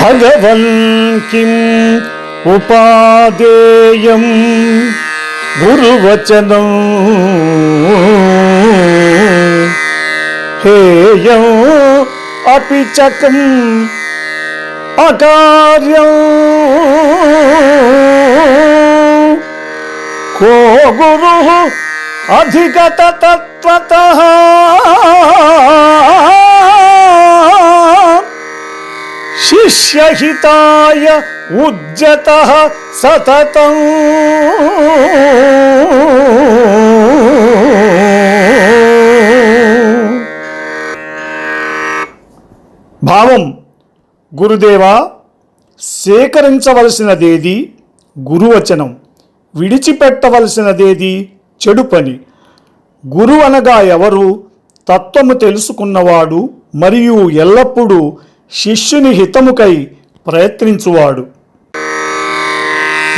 భగవన్ కిం ఉపాదేయం గురువచనం. హేయం అపి చకం అకార్యం. కో గురు అధిగత శిష్యహితాయ ఉజ్జత సతతం భావం గురుదేవా సేకరించవలసినదేది గురువచనం విడిచిపెట్టవలసినదేది చెడు పని. గురు అనగా ఎవరు తత్వము తెలుసుకున్నవాడు మరియు ఎల్లప్పుడూ శిష్యుని హితముకై ప్రయత్నించువాడు.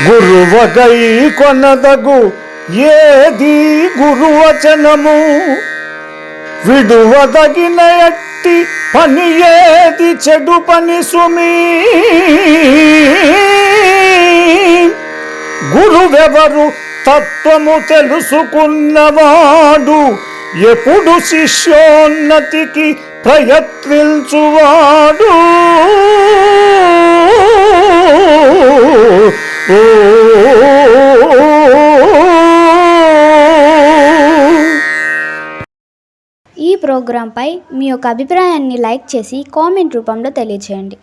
గురువగై కొనదగు ఏది గురువచనము? విడువదగిన ఎట్టి పని ఏది చెడు పని సుమి? గురువెవరు తత్వము తెలుసుకున్నవాడు? ఎప్పుడు శిష్యోన్నతికి ప్రయత్నించువాడు? ఈ ప్రోగ్రాంపై మీ యొక్క అభిప్రాయాన్ని లైక్ చేసి కామెంట్ రూపంలో తెలియజేయండి